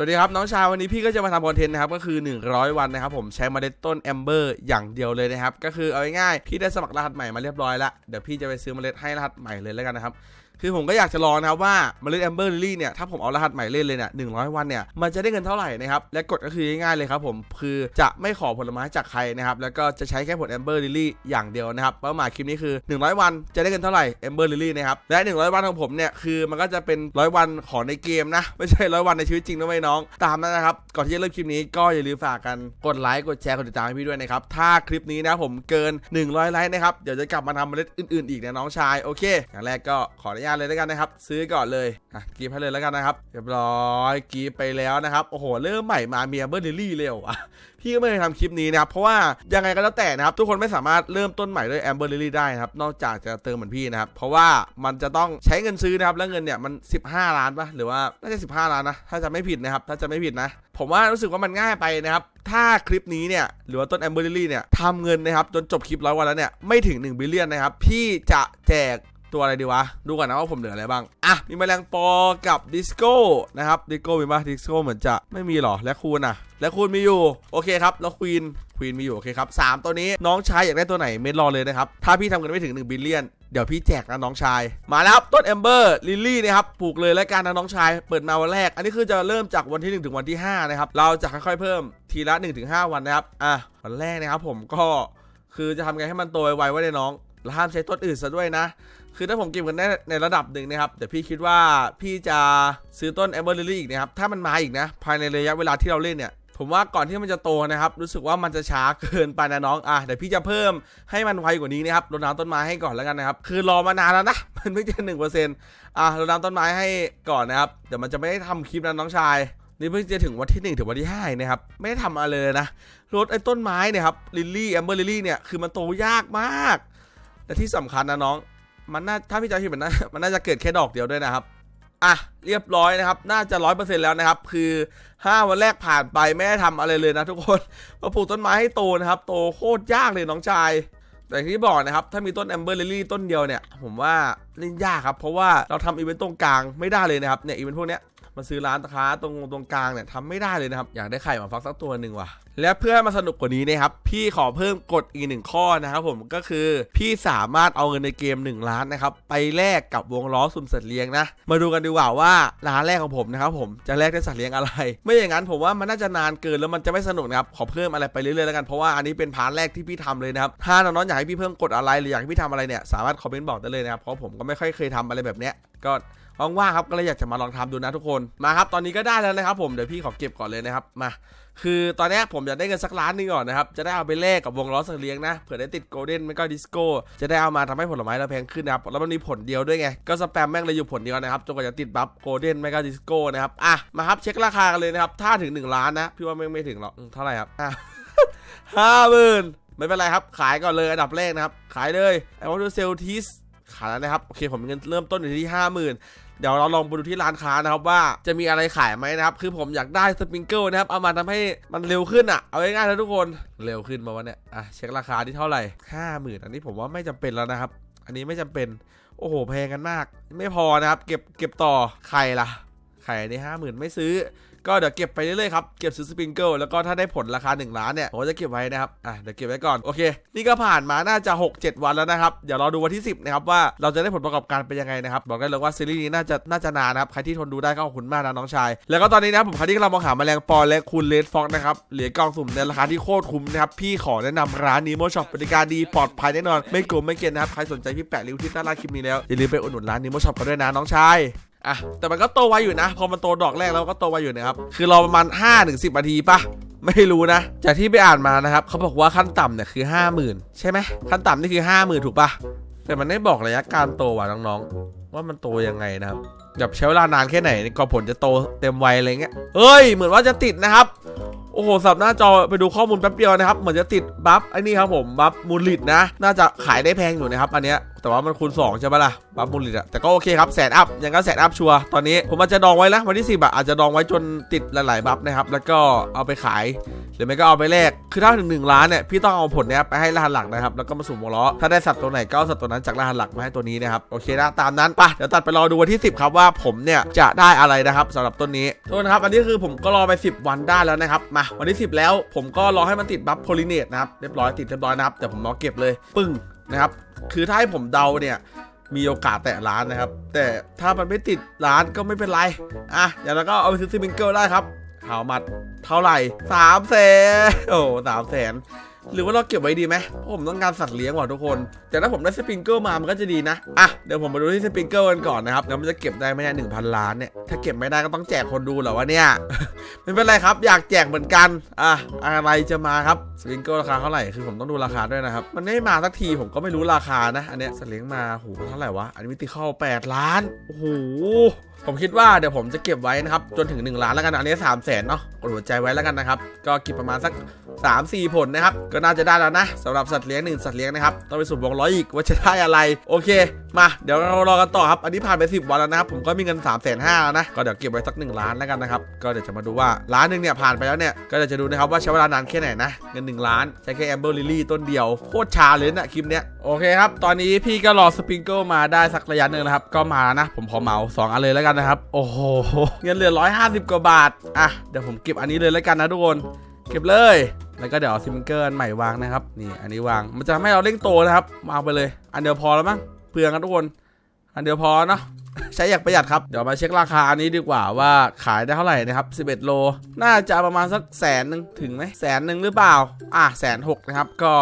สวัสดีครับน้องชายวันนี้พี่ก็จะมาทำคอนเทนต์นะครับก็คือ 100 วันนะครับผมใช้เมล็ดต้นแอมเบอร์อย่างเดียวเลยนะครับก็คือเอาง่ายๆพี่ได้สมัครรหัสใหม่มาเรียบร้อยแล้วเดี๋ยวพี่จะไปซื้อเมล็ดให้รหัสใหม่เลยแล้วกันนะครับ คือผมก็อยากจะลองนะครับว่าเมล็ดแอมเบอร์ลิลี่เนี่ยถ้าผมเอารหัสใหม่เล่นเลยเนี่ย100วันเนี่ยมันจะได้เงินเท่าไหร่นะครับและกฎก็คือง่ายๆเลยครับผมคือจะไม่ขอผลไม้จากใครนะครับแล้วก็จะใช้แค่ผลแอมเบอร์ลิลี่อย่างเดียวนะครับเป้าหมายคลิปนี้คือ 100 วันจะได้เงินเท่าไหร่แอมเบอร์ลิลี่นะครับและ 100 วันของผมเนี่ยคือมันก็จะเป็นร้อยวันของในเกมนะไม่ใช่ร้อยวันในชีวิตจริงนะไม่น้องตามนั้นนะครับก่อนที่จะเริ่มคลิปนี้ก็อย่าลืมฝากกันกดไลค์กดแชร์กดติดตามให้พี่ด้วยนะครับถ้าคลิปนี้นะผมเกิน 100ไลค์นะครับเดี๋ยวจะกลับมาทำเมล็ดอื่นๆอีกนะน้องชายโอเคอย่างแรกก็ขออนุญาตเลยแล้วกันนะครับ ซื้อก่อนเลยอะกีบให้เลยแล้วกันนะครับเรียบร้อยกีบไปแล้วนะครับโอ้โหเริ่มใหม่มาเมียเบอร์ลิลี่เร็วอะพี่ก็ไม่เคยทำคลิปนี้นะครับเพราะว่ายังไงก็แล้วแต่นะครับทุกคนไม่สามารถเริ่มต้นใหม่ด้วยแอมเบอร์ลิลี่ได้นะครับนอกจากจะเติมเหมือนพี่นะครับเพราะว่ามันจะต้องใช้เงินซื้อนะครับแล้วเงินเนี่ยมัน 15 ล้านปะหรือว่าน่าจะ15 ล้านนะถ้าจะไม่ผิดนะครับถ้าจะไม่ผิดนะ ผมว่ารู้สึกว่ามันง่ายไปนะครับถ้าคลิปนี้เนี่ยหรือว่าต้นแอมเบอร์ลิลี่เนี่ยทำเงินนะครับจนจบคลิปร้อยวันแล้วเนี่ยไม่ถึง1บิลเลียนนะครับพี่จะแจก ตัวอะไรดีวะ ดูก่อนนะว่าผมเหลืออะไรบ้าง อะ มีแมลงปอกับดิสโก้นะครับดิสโก้มีปะดิสโก้เหมือนจะไม่มีหรอ และคูณอะ และคูณมีอยู่ โอเคครับ แล้วควีนควีนมีอยู่ โอเคครับสามตัวนี้น้องชายอยากได้ตัวไหนเม็ดรอเลยนะครับ ถ้าพี่ทำเงินไม่ถึง1บิลเลียนเดี๋ยวพี่แจกนะน้องชาย มาแล้วครับต้นแอมเบอร์ลิลลี่นะครับปลูกเลยแล้วกันนะน้องชายเปิดมาวันแรก อันนี้คือจะเริ่มจากวันที่ 1 ถึงวันที่5นะครับเราจะค่อยๆเพิ่มทีละ 1-5 วันนะครับอะวันแรกนะครับผมก็คือจะทำไงให้มันโตไวไว้ในน้อง แล้วห้ามใช้ต้นอื่นซะด้วยนะ คือถ้าผมเก็บกันได้ในระดับหนึ่งนะครับเดี๋ยวพี่คิดว่าพี่จะซื้อต้นแอมเบอร์ลิลี่อีกนะครับถ้ามันมาอีกนะ ภายในระยะเวลาที่เราเล่นเนี่ยผมว่าก่อนที่มันจะโตนะครับ รู้สึกว่ามันจะช้าเกินไปนะน้องอะเดี๋ยวพี่จะเพิ่มให้มันไวกว่านี้นะครับรดน้ำต้นไม้ให้ก่อนแล้วกันนะครับ คือรอมานานแล้วนะ มันไม่ใช่หนึ่งเปอร์เซ็นต์อะรดน้ำต้นไม้ให้ก่อนนะครับเดี๋ยวมันจะไม่ได้ทำคลิปนะน้องชายนี่เพิ่งจะถึงวันที่ 1 ถึงวันที่5นะครับไม่ได้ทำอะไรเลยนะรถไอ้ต้นไม้เนี่ยครับลิลลี่แอมเบอร์ลิลลี่เนี่ยคือมันโตยากมาก และที่สำคัญนะน้อง มันน่าถ้าพี่จะคิดมันน่ามันน่าจะเกิดแค่ดอกเดียวด้วยนะครับอะเรียบร้อยนะครับ น่าจะร้อยเปอร์เซ็นต์แล้วนะครับ คือ5วันแรกผ่านไปไม่ได้ทำอะไรเลยนะทุกคนมาปลูกต้นไม้ให้โตนะครับ โตโคตรยากเลยน้องชาย แต่ที่บอกนะครับ ถ้ามีต้นแอมเบอร์ลิลลี่ต้นเดียวเนี่ย ผมว่าเล่นยากครับ เพราะว่าเราทำอีเวนต์ตรงกลางไม่ได้เลยนะครับ เนี่ยอีเวนต์พวกเนี้ย มาซื้อร้านค้าตรงตรงกลางเนี่ยทำไม่ได้เลยนะครับ อยากได้ไข่มาฟักสักตัวหนึ่งว่ะ และเพื่อให้มาสนุกกว่านี้นะครับ พี่ขอเพิ่มกฎอีกหนึ่งข้อนะครับผมก็คือพี่สามารถเอาเงินในเกม 1 ล้านนะครับไปแลกกับวงล้อสุ่มสัตว์เลี้ยงนะ มาดูกันดีกว่าว่าร้านแรกของผมนะครับผมจะแลกได้สัตว์เลี้ยงอะไร ไม่อย่างนั้นผมว่ามันน่าจะนานเกินแล้วมันจะไม่สนุกนะครับขอเพิ่มอะไรไปเรื่อยๆแล้วกันเพราะว่าอันนี้เป็นพาร์ทแรกที่พี่ทำเลยนะครับถ้าน้องๆอยากให้พี่เพิ่มกฎอะไรหรืออยากให้พี่ทำอะไรเนี่ยสามารถคอมเมนต์บอกได้เลยนะครับเพราะผมก็ไม่ค่อยเคยทำอะไรแบบเนี้ยก็ ว่างๆครับก็เลยอยากจะมาลองทำดูนะทุกคนมาครับตอนนี้ก็ได้แล้วนะครับผมเดี๋ยวพี่ขอเก็บก่อนเลยนะครับมา คือตอนนี้ผมอยากได้เงินสักล้านหนึงก่อนนะครับจะได้เอาไปแลกกับวงล้อสัตว์เลี้ยงนะเผื่อได้ติดโกลเด้นไม่ก็ดิสโก้จะได้เอามาทำให้ผลไม้เราแพงขึ้นนะครับแล้วมันมีผลเดียวด้วยไงก็สแปมแม่งเลยอยู่ผลเดียวนะครับจนกว่าจะติดบัฟโกลเด้นไม่ก็ดิสโก้นะครับอะมาครับเช็คราคากันเลยนะครับถ้าถึง 1 ล้านนะ พี่ว่าไม่ไม่ถึงหรอกเท่าไหร่ครับอะห้าหมื่นไม่เป็นไรครับ ขายก่อนเลยอันดับแรกนะครับ ขายเลยไอวอนดูเซลทิสขายแล้วนะครับ โอเค ผมเงินเริ่มต้นอยู่ที่ห้าหมื่น เดี๋ยวเราลองไปดูที่ร้านค้านะครับว่าจะมีอะไรขายไหมนะครับ คือผมอยากได้สปริงเกิลนะครับ เอามาทำให้มันเร็วขึ้นอะ เอาง่ายๆนะทุกคน เร็วขึ้นมาวันเนี้ยอะเช็คราคาที่เท่าไหร่ห้าหมื่นอันนี้ผมว่าไม่จำเป็นแล้วนะครับ อันนี้ไม่จำเป็น โอ้โห แพงกันมาก ไม่พอนะครับ เก็บ เก็บต่อ ไข่ล่ะ ไข่ในห้าหมื่นไม่ซื้อ ก็เดี๋ยวเก็บไปเรื่อยๆครับ เก็บซื้อสปริงเกิลแล้วก็ถ้าได้ผลราคา 1 ล้านเนี่ยผมก็จะเก็บไว้นะครับ อะเดี๋ยวเก็บไว้ก่อน โอเค นี่ก็ผ่านมาน่าจะ 6-7 วันแล้วนะครับ เดี๋ยวรอดูวันที่ 10 นะครับว่าเราจะได้ผลประกอบการเป็นยังไงนะครับ บอกได้เลยว่าซีรีส์นี้น่าจะน่าจะนานนะครับ ใครที่ทนดูได้ก็ขอบคุณมากนะน้องชาย แล้วก็ตอนนี้นะผมใครที่กำลังมองหาแมลงปอและคุณเลดฟ็อกนะครับ เหลือกองสุ่มในราคาที่โคตรคุ้มนะครับ พี่ขอแนะนำร้านนีโมช็อปบริการดีปลอดภัยแน่นอน ไม่โกงไม่เกินนะครับ ใครสนใจพี่แปะลิวที่ใต้ล่างคลิปนี้แล้วอย่าลืมไปอุดหนุนร้านนีโมช็อปกันด้วยนะน้องชาย อะแต่มันก็โตไวอยู่นะ พอมันโตดอกแรกแล้วก็โตไวอยู่นะครับ คือรอประมาณ5ถึง10นาทีปะไม่รู้นะ จากที่ไปอ่านมานะครับเขาบอกว่าขั้นต่ำเนี่ยคือ 50,000 ใช่ไหมขั้นต่ำนี่คือ 50,000 ถูกปะแต่มันไม่บอกระยะการโตว่ะน้องๆ ว่ามันโตยังไงนะครับแบบใช้เวลานานแค่ไหนกว่าผลจะโตเต็มวัยอะไรเงี้ยเฮ้ย เหมือนว่าจะติดนะครับ โอ้โหสับหน้าจอไปดูข้อมูลแป๊บเดียวนะครับ เหมือนจะติดบัฟไอ้นี่ครับผมบัฟมูลลิดนะ น่าจะขายได้แพงอยู่นะครับ อันเนี้ย แต่ว่ามันคูณ2ใช่ปะล่ะบัฟมูลลิดอะแต่ก็โอเคครับแสนอัพยังก็แสนอัพชัวร์ตอนนี้ผมอาจจะดองไว้แล้ววันที่10อะอาจจะดองไว้จนติดหลายๆบัฟนะครับแล้วก็เอาไปขาย หรือไม่ก็เอาไปแลกคือถ้าถึง1ล้านเนี่ยพี่ต้องเอาผลเนี้ยไปให้รหัสหลักนะครับแล้วก็มาสุ่มวงล้อถ้าได้สัตว์ตัวไหนก็เอาสัตว์ตัวนั้นจากรหัสหลักมาให้ตัวนี้นะครับโอเคนะตามนั้นไปเดี๋ยวตัดไปรอดูวันที่ 10 ครับว่าผมเนี่ยจะได้อะไรนะครับสำหรับต้นนี้โทุกคนครับอันนี้คือผมก็รอไป 10 วันได้แล้วนะครับมาวันที่ 10 แล้วผมก็รอให้มันติดบัฟโพลิเนตนะครับเรียบร้อยติดเรียบร้อยนะครับแต่ผมรอเก็บเลยปึ้ง นะครับ คือถ้าให้ผมเดาเนี่ยมีโอกาสแตะล้านนะครับ แต่ถ้ามันไม่ติดล้านก็ไม่เป็นไร อะอย่างนั้นก็เอาไปซื้อซิมิงเกิลได้ครับหาวมัดเท่าไหร่สามแสนโอ้สามแสน หรือว่าเราเก็บไว้ดีไหมผมต้องการสัตว์เลี้ยงว่ะทุกคน แต่ถ้าผมได้สปริงเกิลมามันก็จะดีนะ อะ เดี๋ยวผมมาดูที่สปริงเกิลกันก่อนนะครับแล้วมันจะเก็บได้ไหมเนี่ยหนึ่งพันล้านเนี่ย ถ้าเก็บไม่ได้ก็ต้องแจกคนดูเหรอวะเนี่ย ไม่เป็นไรครับ อยากแจกเหมือนกัน อะ อะไรจะมาครับ สปริงเกิลราคาเท่าไหร่ คือผมต้องดูราคาด้วยนะครับ มันไม่มาสักทีผมก็ไม่รู้ราคานะ อันเนี้ยสัตว์เลี้ยงมาโหเท่าไหร่วะ อันนี้มิติเข้า8ล้าน โอ้โหผมคิดว่าเดี๋ยวผมจะเก็บไว้นะครับ จนถึง 1 ล้านแล้วกัน อันนี้3 0 0แสนเนาะกดหัวใจไว้แล้วกันนะครับ ก็เก็บประมาณสัก 3 4 ผลนะครับ ก็น่าจะได้แล้วนะสำหรับสัตว์เลี้ยงหนึ่งสัตว์เลี้ยงนะครับ ต้องไปสุ่มวงล้อยอีกว่าจะได้อะไร โอเค มา เดี๋ยวเรารอกันต่อครับ อันนี้ผ่านไป 10 วันแล้วนะครับ ผมก็มีเงิน3 5 0 0 0 0แล้วนะ ก็เดี๋ยวเก็บไว้สัก 1 ล้านแล้วกันนะครับ ก็เดี๋ยวจะมาดูว่าล้านหนึ่งเนี่ยผ่านไปแล้วเนี่ย ก็เดี๋ยวจะดูนะครับว่าใช้เวลานานแค่ไหนนะ เงิน 1 ล้านใช้แค่แอมเบอร์ลิลี่ต้นเดียว โคตรช้าเลยนะคลิปเนี้ย โอเคครับ ตอนนี้พี่ก็รอสปริงเกิลมาได้สักระยะหนึ่งนะครับ ก็มานะ ผมขอเหมาสองอันเลยแล้วกันนะครับ โอ้โห เงินเหลือ 150 กว่าบาท อะ เดี๋ยวผมเก็บอันนี้เลยแล้วกันนะทุกคน เก็บเลย แล้วก็เดี๋ยวซิมเกิลใหม่วางนะครับ นี่อันนี้วาง มันจะทำให้เราเร่งโตนะครับ วางไปเลย อันเดียวพอแล้วมั้ง เปลืองกันทุกคน อันเดียวพอเนาะ ใช้อย่างประหยัดครับ เดี๋ยวมาเช็คราคาอันนี้ดีกว่าว่าขายได้เท่าไหร่นะครับ 11 โล น่าจะประมาณสักแสนหนึ่งถึงไหมแสนหนึ่งหรือเปล่า อะแสนหกนะครับ ก็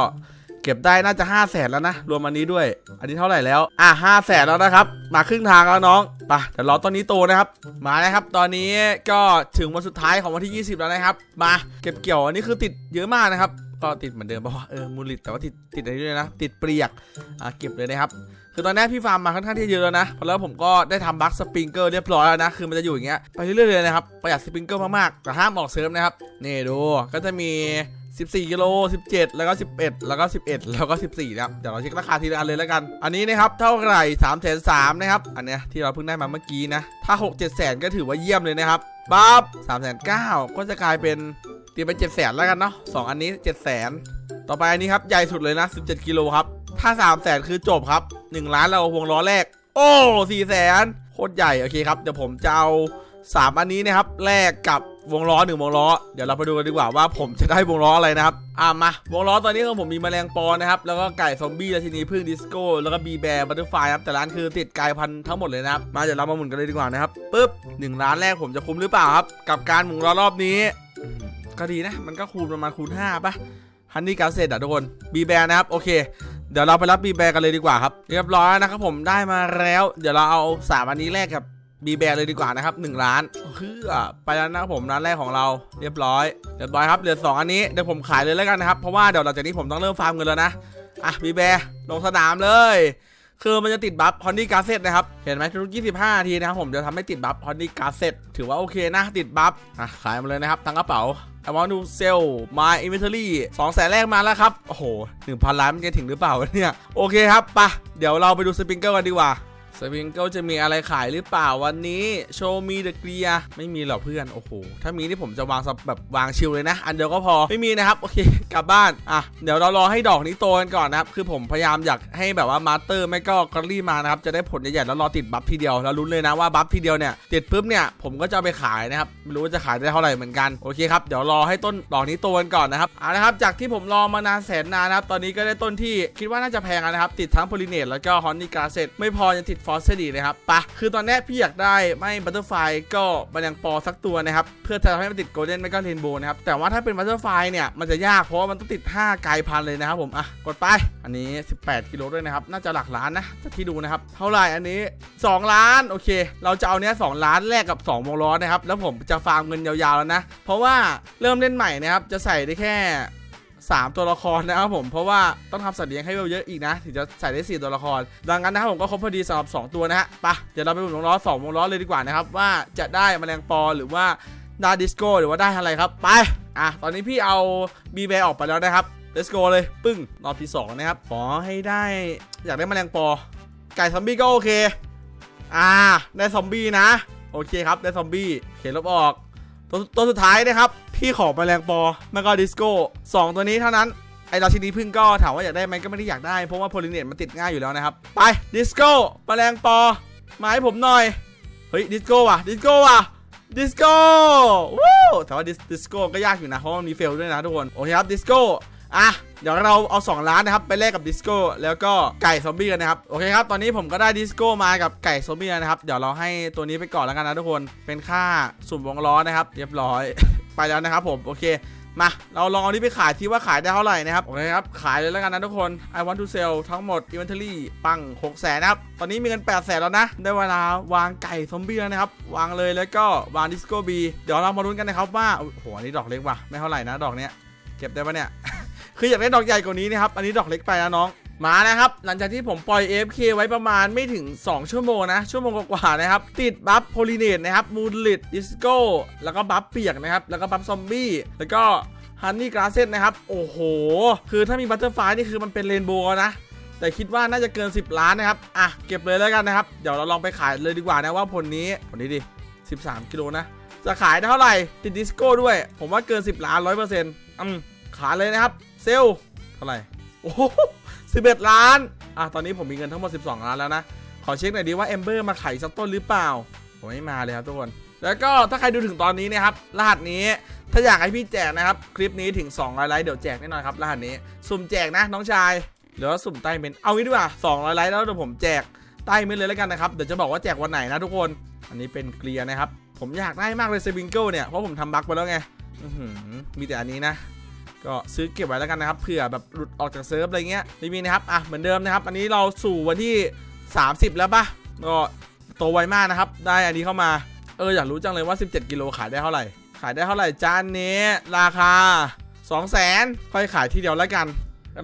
เก็บได้น่าจะ5 0 0แสนแล้วนะ รวมอันนี้ด้วย อันนี้เท่าไหร่แล้ว อะ5 0 0แสนแล้วนะครับ มาครึ่งทางแล้วน้องไปเดี๋ยวรอต้นนี้โตนะครับ มาแล้วครับ ตอนนี้ก็ถึงวันสุดท้ายของวันที่ 20 แล้วนะครับ มาเก็บเกี่ยวอันนี้คือติดเยอะมากนะครับก็ติดเหมือนเดิมเพราะว่าเออมูลิตแต่ว่าติดติดอะไรด้วยนะ ติดเปรียกอะเก็บเลยนะครับ คือตอนนี้พี่ฟาร์มมาค่อนข้างที่จะเยอะแล้วนะเพราะแล้วผมก็ได้ทำบัคสปริงเกอร์เรียบร้อยแล้วนะ คือมันจะอยู่อย่างเงี้ยไปเรื่อยๆเลยนะครับประหยัดสปริงเกอร์มากๆแต่ห้ามออกเซิร์ฟนะครับนี่ดูก็จะมี 14กิโล17 แล้วก็ 11 แล้วก็ 11 แล้วก็ 14นะครับเดี๋ยวเราเช็คราคาทีละอันเลยแล้วกัน อันนี้นะครับเท่าไหร่3 3 0 0นะครับอันเนี้ยที่เราเพิ่งได้มาเมื่อกี้นะถ้า 6 7แสนก็ถือว่าเยี่ยมเลยนะครับปั๊บ3 9 0 0ก็จะกลายเป็นตีไป7แสนแล้วกันเนาะสองอันนี้7แสนต่อไปอันนี้ครับใหญ่สุดเลยนะ 17กิโลครับถ้า3 0 0แสนคือจบครับ 1 ล้านเราวงล้อแรก โอ้4แสนโคตรใหญ่โอเคครับเดี๋ยวผมจะเอา3อันนี้นะครับแลกกับ วงล้อ1วงล้อ เดี๋ยวเราไปดูกันดีกว่าว่าผมจะได้วงล้ออะไรนะครับ อะมาวงล้อตอนนี้ของผมมีแมลงปอนะครับ แล้วก็ไก่ซอมบี้ราชินีพึ่งดิสโก้ แล้วก็บีแบร์บัตเตอร์ไฟครับ แต่ร้านคือติดกายพันธุ์ทั้งหมดเลยนะครับ มาเดี๋ยวเรามาหมุนกันเลยดีกว่านะครับปึ๊บ1ล้านแรกผมจะคุ้มหรือเปล่าครับ กับการหมุนล้อรอบนี้ ก็ดีนะ มันก็คูณประมาณคูณ5ป่ะฮันนี่การเสร็จอะทุกคนบีแบร์นะครับโอเคเดี๋ยวเราไปรับบีแบร์กันเลยดีกว่าครับ เรียบร้อยนะครับผมได้มาแล้ว เดี๋ยวเราเอาสามอันนี้แรกกับ บีแบร์เลยดีกว่านะครับ1ล้านคือไปแล้วนะครับผมร้านแรกของเราเรียบร้อยเรียบร้อยครับเหลือ2อันนี้เดี๋ยวผมขายเลยแล้วกันนะครับเพราะว่าเดี๋ยวหลังจากนี้ผมต้องเริ่มฟาร์มเงินแล้วนะอะบีแบร์ลงสนามเลย คือมันจะติดบัฟฮอนดี้การเซตนะครับเห็นไหมทุก 25นาทีนะครับผมจะทำให้ติดบัฟฮอนดี้การเซตถือว่าโอเคนะติดบัฟอะขายมาเลยนะครับทั้งกระเป๋า I want to sell my inventory สองแสนแรกมาแล้วครับ โอ้โหหนึ่งพันล้านมันจะถึงหรือเปล่าเนี่ย โอเคครับปะเดี๋ยวเราไปดูสปริงเกิลกันดีกว่า สปริงเกิลจะมีอะไรขายหรือเปล่าวันนี้โชว์มีเดอะเกียไม่มีหรอกเพื่อน โอ้โห ถ้ามีนี่ผมจะวางแบบวางชิลเลยนะ อันเดียวก็พอไม่มีนะครับ โอเค กลับบ้าน อะ เดี๋ยวเรารอให้ดอกนี้โตกันก่อนนะครับ คือผมพยายามอยากให้แบบว่ามาสเตอร์ไม่ก็กอรี่มานะครับ จะได้ผลใหญ่ๆแล้วรอติดบัฟทีเดียวแล้วลุ้นเลยนะว่าบัฟทีเดียวเนี่ยติดปุ๊บเนี่ยผมก็จะไปขายนะครับไม่รู้ว่าจะขายได้เท่าไหร่เหมือนกันโอเคครับเดี๋ยวรอให้ต้นดอกนี้โตกันก่อนนะครับเอาละครับ จากที่ผมรอมานานแสนนานนะครับตอนนี้ก็ได้ต้นที่คิดว่าน่าจะแพงนะครับติดทั้งโพลิเนตแล้วก็ฮอนนี่กาเซตไม่พอยังติดฟอสเซดีนะครับปะคือตอนนี้พี่อยากได้ไม่บัตเตอร์ไฟก็แมลงปอสักตัวนะครับ เพื่อจะทำให้มันติดโกลเด้นไม่ก็เรนโบว์นะครับ แต่ว่าถ้าเป็นบัตเตอร์ไฟเนี่ยมันจะยากเพราะว่ามันต้องติด5ไกลพันเลยนะครับผม อะ กดไป อันนี้ 18 กิโลด้วยนะครับ น่าจะหลักล้านนะจากที่ดูนะครับ เท่าไหร่อันนี้ 2 ล้าน โอเค เราจะเอาเนี้ย2ล้านแลกกับ2วงล้อนะครับ แล้วผมจะฟาร์มเงินยาวๆแล้วนะ เพราะว่าเริ่มเล่นใหม่นะครับ จะใส่ได้แค่ 3 ตัวละครนะครับผมเพราะว่าต้องทำสัตว์เลี้ยงให้เยอะอีกนะ ถึงจะใส่ได้ 4 ตัวละคร ดังนั้นนะครับผมก็ครบพอดีสำหรับ 2 ตัวนะฮะไปะเดี๋ยวเราไปหมุนวงล้อ2วงล้อเลยดีกว่านะครับ ว่าจะได้แมลงปอหรือว่าได้ดิสโก้หรือว่าได้อะไรครับไปอะตอนนี้พี่เอาบีแบออกไปแล้วนะครับ let's go เลยปึ้งรอบที่2นะครับขอให้ได้อยากได้แมลงปอ ไก่ซอมบี้ก็โอเคอ่าได้ซอมบี้นะ โอเคครับได้ซอมบี้เขียนลบออกตัวตัวสุดท้ายนะครับ พี่ขอแมลงปอแล้วก็ดิสโก้สองตัวนี้เท่านั้นไอราชินีพึ่งก็ถามว่าอยากได้ไหมก็ไม่ได้อยากได้เพราะว่าโพลิเนตมันติดง่ายอยู่แล้วนะครับ ไปดิสโก้แมลงปอมาให้ผมหน่อย เฮ้ยดิสโก้ว่ะดิสโก้ว่ะดิสโก้วู้แต่ว่าดิสดิสโก้ก็ยากอยู่นะ เพราะมันมีเฟลด้วยนะทุกคน โอเคครับดิสโก้อะเดี๋ยวเราเอา 2 ล้านนะครับ ไปแลกกับดิสโก้แล้วก็ไก่ซอมบี้กันนะครับ โอเคครับ ตอนนี้ผมก็ได้ดิสโก้มากับไก่ซอมบี้นะครับ เดี๋ยวเราให้ตัวนี้ไปก่อนแล้วกันนะทุกคนเป็นค่าสุ่มวงล้อนะครับ เรียบร้อย ไปแล้วนะครับผมโอเคมาเราลองเอานี้ไปขายที่ว่าขายได้เท่าไหร่นะครับโอเคครับขายเลยแล้วกันนะทุกคน I want to sell ทั้งหมด inventory ปัง6แสนนะครับ ตอนนี้มีเงิน8แสนแล้วนะ ได้เวลาวางไก่ซอมบี้แล้วนะครับ วางเลยแล้วก็วางดิสโก้บีเดี๋ยวเรามาลุ้นกันนะครับว่าโอ้โหอันนี้ดอกเล็กว่ะไม่เท่าไหร่นะดอกเนี้ยเก็บได้ปะเนี่ย คืออยากได้ดอกใหญ่กว่านี้นะครับ อันนี้ดอกเล็กไปนะน้อง มานะครับ หลังจากที่ผมปล่อย AFK ไว้ประมาณไม่ถึง 2 ชั่วโมงนะ ชั่วโมงกว่าๆนะครับ ติดบัฟโพลิเนตนะครับ มูลิตดิสโก้ แล้วก็บัฟเปียกนะครับ แล้วก็บัฟซอมบี้ แล้วก็ฮันนี่กราเซนนะครับ โอ้โห คือถ้ามีบัตเตอร์ไฟนี่คือมันเป็นเรนโบว์นะ แต่คิดว่าน่าจะเกิน 10 ล้านนะครับ อะ เก็บเลยแล้วกันนะครับ เดี๋ยวเราลองไปขายเลยดีกว่านะว่าผลนี้ผลนี้ดิ 13 กิโลนะ จะขายได้เท่าไหร่ ติดดิสโก้ด้วย ผมว่าเกิน 10 ล้าน100%อืมขายเลยนะครับ เซลเท่าไหร่ โอ้โห11ล้าน อะ ตอนนี้ผมมีเงินทั้งหมด 12 ล้านแล้วนะ ขอเช็คหน่อยดีว่าเอมเบอร์มาไขสักต้นหรือเปล่า ผมไม่มาเลยครับทุกคน แล้วก็ถ้าใครดูถึงตอนนี้นะครับ รหัสนี้ ถ้าอยากให้พี่แจกนะครับ คลิปนี้ถึง200ไลค์เดี๋ยวแจกแน่นอนครับ รหัสนี้ สุ่มแจกนะน้องชาย หรือว่าสุ่มใต้เมนเอางี้ดีกว่า200ไลค์แล้วเดี๋ยวผมแจกใต้เมนเลยแล้วกันนะครับ เดี๋ยวจะบอกว่าแจกวันไหนนะทุกคน อันนี้เป็นเกลียร์นะครับ ผมอยากได้มากเลยเซวิงเกิลเนี่ย เพราะผมทำบั๊กไปแล้วไงมีแต่อันนี้นะ ก็ซื้อเก็บไว้แล้วกันนะครับเผื่อแบบหลุดออกจากเซิร์ฟอะไรเงี้ยไม่มีนะครับอะเหมือนเดิมนะครับ อันนี้เราสู่วันที่ 30 แล้วปะก็โตไวมากนะครับ ได้อันนี้เข้ามาเอออยากรู้จังเลยว่า 17 กิโลขายได้เท่าไหร่ ขายได้เท่าไหร่จานนี้ราคา 2 0 0 0 0 0ค่อยขายทีเดียวแล้วกัน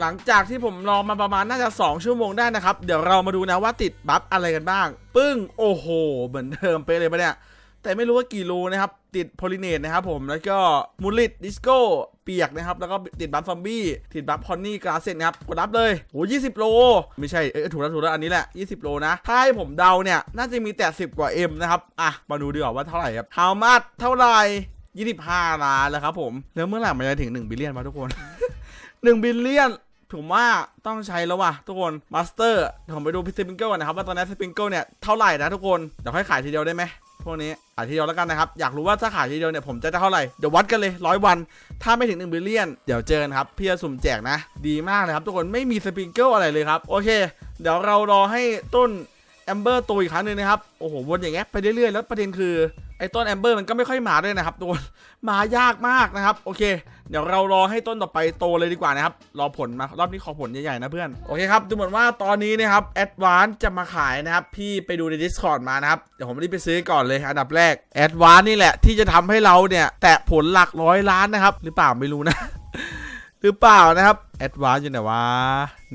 หลังจากที่ผมรอมาประมาณน่าจะ 2 ชั่วโมงได้นะครับ เดี๋ยวเรามาดูนะว่าติดบัฟอะไรกันบ้าง ปึ้ง โอ้โห เหมือนเดิมไปเลยปะเนี่ย แต่ไม่รู้ว่ากี่โลนะครับ ติดโพลิเนตนะครับผมแล้วก็มูลิตดิสโก้เปียกนะครับ แล้วก็ติดบัฟซอมบี้ติดบัฟพอนนี่กราเซนนะครับ กดรับเลยโห20โล ไม่ใช่ เอ้ยถูกแล้วถูกแล้วอันนี้แหละ20โลนะ ถ้าให้ผมเดาเนี่ย น่าจะมีแต่10กว่า M นะครับ อะ มาดูดีกว่าว่าเท่าไหร่ครับ How much เท่าไหร่25ล้านแล้วครับผม แล้วเมื่อไหร่มันจะถึง1บิลเลียนมาทุกคน1บิลเลียนผมว่าต้องใช้แล้วว่ะทุกคนมาสเตอร์ผมไปดูพิซซิปิงเกิลนะครับว่าตอนนี้สปิงเกิลเนี่ยเท่าไหร่นะทุกคนเดี๋ยวค่อยขายทีเดียวได้ไหม พวกนี้ขายทีเดียวแล้วกันนะครับ อยากรู้ว่าถ้าขายทีเดียวเนี่ยผมจะได้เท่าไหร่ เดี๋ยววัดกันเลยร้อยวัน ถ้าไม่ถึง1บิลเลียน เดี๋ยวเจอกันครับ พี่จะสุ่มแจกนะ ดีมากเลยครับทุกคนไม่มีสปริงเกิลอะไรเลยครับ โอเค เดี๋ยวเรารอให้ต้นแอมเบอร์โตอีกครั้งหนึ่งนะครับ โอ้โห วนอย่างเงี้ยไปเรื่อยๆ แล้วประเด็นคือไอ้ต้นแอมเบอร์มันก็ไม่ค่อยมาด้วยนะครับทุกคนมายากมากนะครับ โอเค เดี๋ยวเรารอให้ต้นต่อไปโตเลยดีกว่านะครับ รอผลมารอบนี้ขอผลใหญ่ๆนะเพื่อน โอเคครับดูเหมือนว่าตอนนี้นะครับแอดวานจะมาขายนะครับ พี่ไปดูใน Discord มานะครับ เดี๋ยวผมรีบไปซื้อก่อนเลยอันดับแรกแอดวานนี่แหละที่จะทำให้เราเนี่ย แตะผลหลักร้อยล้านนะครับ หรือเปล่าไม่รู้นะ หรือเปล่านะครับแอดวานอยู่ไหนวะ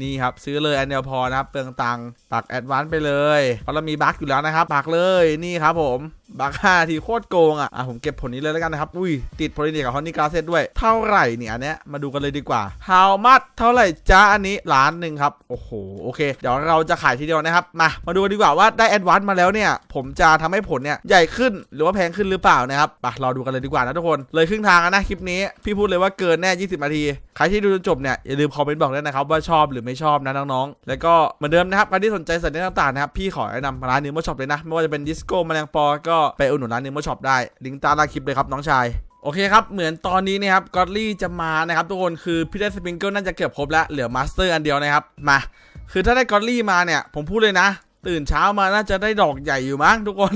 นี่ครับซื้อเลยอันเดียวพอนะครับเปลืองตังค์ปักแอดวานไปเลยเพราะเรามีบั๊กอยู่แล้วนะครับปักเลยนี่ครับผมบั๊ก5นาทีโคตรโกงอะอะผมเก็บผลนี้เลยแล้วกันนะครับ อุ้ย ติดโพลิเนียกับฮอนนี่กราเซตด้วย เท่าไหร่เนี่ยอันเนี้ยมาดูกันเลยดีกว่า How much เท่าไหร่จ้าอันนี้ล้านหนึ่งครับ โอ้โห โอเค เดี๋ยวเราจะขายทีเดียวนะครับ มา มาดูกันดีกว่าว่าได้แอดวานซ์มาแล้วเนี่ย ผมจะทำให้ผลเนี่ยใหญ่ขึ้นหรือว่าแพงขึ้นหรือเปล่านะครับไปรอดูกันเลยดีกว่านะทุกคน เลยครึ่งทางนะคลิปนี้ พี่พูดเลยว่าเกินแน่ 20นาที ใครที่ดูจนจบเนี่ยอย่าลืมคอมเมนต์บอกด้วยนะครับว่าชอบหรือไม่ชอบนะน้องๆ แล้วก็เหมือนเดิมนะครับใครที่สนใจสัญญาต่างๆนะครับพี่ขอแนะนำร้านนิมอช็อปเลยนะ ไม่ว่าจะเป็นดิสโก้แมลงปอ ก็ไปอุดหนุนร้านนิมอช็อปได้ ลิงก์ใต้ล่าคลิปเลยครับน้องชายโอเคครับ เหมือนตอนนี้นะครับกอตลี่จะมานะครับทุกคนคือพี่ได้สปริงเกิลน่าจะเกือบครบแล้ว เหลือมาสเตอร์อันเดียวนะครับ มา คือถ้าได้กอตลี่มาเนี่ย ผมพูดเลยนะ ตื่นเช้ามาน่าจะได้ดอกใหญ่อยู่มั้งทุกคน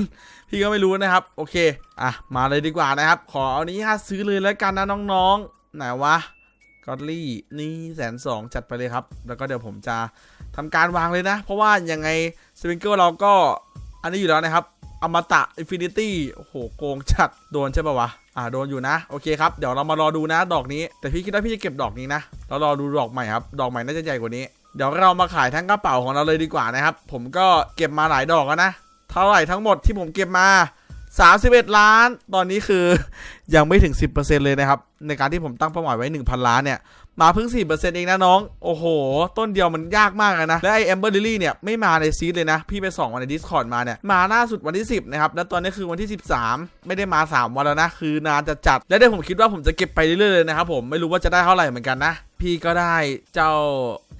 พี่ก็ไม่รู้นะครับ โอเค อะ มาเลยดีกว่านะครับ ขอเอานี้ฮะซื้อเลยแล้วกันนะน้องๆ ไหนวะ กอตลี่นี่แสนสองจัดไปเลยครับ แล้วก็เดี๋ยวผมจะทำการวางเลยนะ เพราะว่ายังไงสปริงเกิลเราก็อันนี้อยู่แล้วนะครับอมตะอินฟินิตี้โอ้โหโกงจัดโดนใช่ป่าวะ อ่าโดนอยู่นะ โอเคครับ เดี๋ยวเรามารอดูนะดอกนี้ แต่พี่คิดว่าพี่จะเก็บดอกนี้นะแล้วรอดูดอกใหม่ครับ ดอกใหม่น่าจะใหญ่กว่านี้ เดี๋ยวเรามาขายทั้งกระเป๋าของเราเลยดีกว่านะครับ ผมก็เก็บมาหลายดอกแล้วนะ เท่าไหร่ทั้งหมดที่ผมเก็บมา 31 ล้าน ตอนนี้คือยังไม่ถึง 10%เลยนะครับ ในการที่ผมตั้งเป้าหมายไว้ 1,000 ล้านเนี่ย มาเพิ่ง 4%เองนะน้อง โอ้โห ต้นเดียวมันยากมากเลยนะ และไอ Amber Lily เนี่ยไม่มาในซีดเลยนะ พี่ไปส่องมาใน Discord มาเนี่ย มาล่าสุดวันที่ 10 นะครับ แล้วตอนนี้คือวันที่ 13 ไม่ได้มา 3 วันแล้วนะ คือนานจะจัด และเดี๋ยวผมคิดว่าผมจะเก็บไปเรื่อยๆเลยนะครับผม ไม่รู้ว่าจะได้เท่าไหร่เหมือนกันนะ พี่ก็ได้เจ้า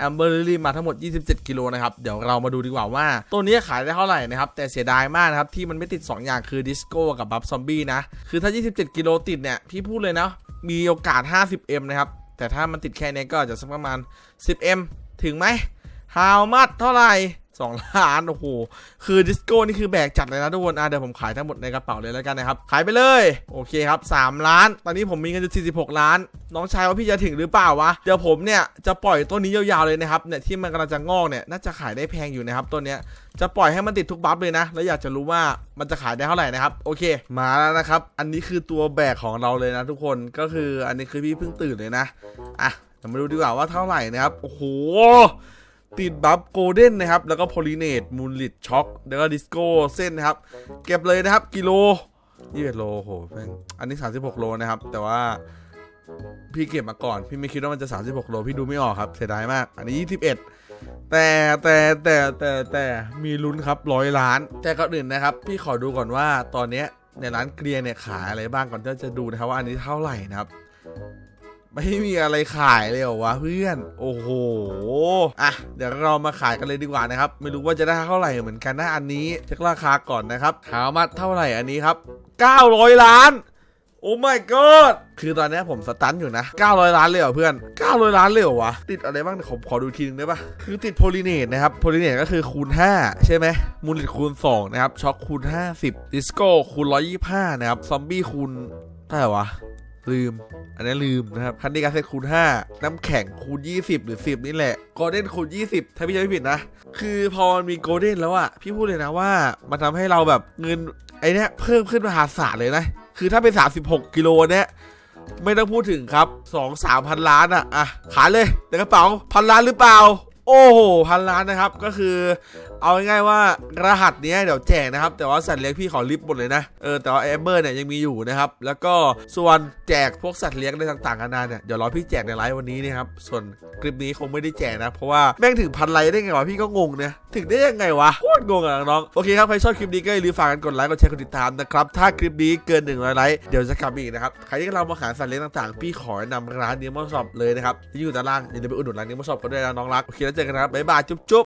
Amber Lily มาทั้งหมด 27 กิโลนะครับ เดี๋ยวเรามาดูดีกว่าว่า ตัวนี้ขายได้เท่าไหร่นะครับ แต่เสียดายมากนะครับ ที่มันไม่ติด 2 อย่างคือดิสโก้กับบัฟซอมบี้นะ คือถ้า 27 กิโลติดเนี่ย พี่พูดเลยนะ มีโอกาส 50M นะครับ แต่ถ้ามันติดแค่นี้ก็อาจจะสักประมาณ 10M ถึงไหมฮาวมัดเท่าไหร่ 2ล้าน โอ้โห คือดิสโก้นี่คือแบกจัดเลยนะทุกคนอะเดี๋ยวผมขายทั้งหมดในกระเป๋าเลยแล้วกันนะครับ ขายไปเลย โอเคครับ 3 ล้าน ตอนนี้ผมมีเงินอยู่46 ล้าน น้องชายว่าพี่จะถึงหรือเปล่าวะ เดี๋ยวผมเนี่ยจะปล่อยต้นนี้ยาวๆเลยนะครับ เนี่ยที่มันกำลังจะงอกเนี่ย น่าจะขายได้แพงอยู่นะครับต้นเนี้ย จะปล่อยให้มันติดทุกบัฟเลยนะ แล้วอยากจะรู้ว่ามันจะขายได้เท่าไหร่นะครับ โอเค มาแล้วนะครับ อันนี้คือตัวแบกของเราเลยนะ ทุกคน ก็คืออันนี้คือพี่เพิ่งตื่นเลยนะ อะมาดูดีกว่าว่าเท่าไหร่นะครับ โอ้โห ติดบัฟโกลเด้นนะครับ แล้วก็โพลิเนตมูลลิดช็อคแล้วก็ดิสโก้เส้นนะครับ เก็บเลยนะครับ กิโลยี่สิบโลโหแม่งอันนี้ 36 โลนะครับ แต่ว่าพี่เก็บมาก่อน พี่ไม่คิดว่ามันจะ 36 โล พี่ดูไม่ออกครับ เสียดายมาก อันนี้ 21 แต่แต่แต่แต่แต่มีลุ้นครับร้อยล้าน แต่ก่อนอื่นนะครับ พี่ขอดูก่อนว่าตอนเนี้ยในร้านเกลีย์เนี่ยขายอะไรบ้างก่อนที่จะดูนะครับว่าอันนี้เท่าไหร่นะครับ ไม่มีอะไรขายเลยเหรอวะเพื่อน โอ้โหอะเดี๋ยวเรามาขายกันเลยดีกว่านะครับ ไม่รู้ว่าจะได้เท่าไหร่เหมือนกันนะอันนี้เช็คราคาก่อนนะครับถามมาเท่าไหร่อันนี้ครับ 900 ล้าน โอ้ my god คือตอนนี้ผมสตันอยู่นะ 900 ล้านเลยเหรอเพื่อน 900 ล้านเลยเหรอวะ ติดอะไรบ้างเดี๋ยวผมขอดูทีนึงได้ปะคือติดโพลิเนตนะครับ โพลิเนตก็คือคูณ 5 ใช่ไหมมูลิตคูณ 2 นะครับ ช็อคคูณ 50 ดิสโก้คูณ 125 นะครับ ซอมบี้คูณเท่าไรวะ ลืม อันนี้ลืมนะครับคันดี้การเซตคูณ 5 น้ำแข็งคูณ 20 หรือ 10 นี่แหละ โกลเด้นคูณ 20 ถ้าพี่จำไม่ผิดนะ คือพอมันมีโกลเด้นแล้วอะพี่พูดเลยนะว่า มันทำให้เราแบบเงินไอ้เนี้ยเพิ่มขึ้นมหาศาลเลยนะ คือถ้าเป็น 36 กิโลเนี้ยไม่ต้องพูดถึงครับ 2 3พันล้านอะอะขายเลยในกระเป๋าพันล้านหรือเปล่า โอ้โหพันล้านนะครับก็คือ เอาง่ายๆว่ารหัสเนี้ยเดี๋ยวแจกนะครับ แต่ว่าสัตว์เลี้ยงพี่ขอลิฟต์หมดเลยนะเออแต่ว่าแอมเบอร์เนี่ยยังมีอยู่นะครับ แล้วก็ส่วนแจกพวกสัตว์เลี้ยงในต่างๆกันานาเนี่ยเดี๋ยวรอพี่แจกในไลฟ์วันนี้นะครับส่วนคลิปนี้คงไม่ได้แจกนะ เพราะว่าแม่งถึงพันไลค์ได้ไงวะพี่ก็งงเนะถึงได้ยังไงวะโคตรงงอะน้องๆโอเคครับใครชอบคลิปนี้ก็อย่าลืมฝากกันกดไลค์กดแชร์กดติดตามนะครับถ้าคลิปนี้เกิน100ไลค์เดี๋ยวจะกลับมาอีกนะครับใครที่เรามาหาสัตว์เลี้ยงต่างๆ พี่ขอแนะนำร้านเนมอช็อปเลยนะครับที่อยู่ด้านล่างอย่าลืมไปอุดหนุนร้านเนมอช็อปกันด้วยนะน้องรักโอเคแล้วเจอกันครับบ๊ายบายจุ๊บ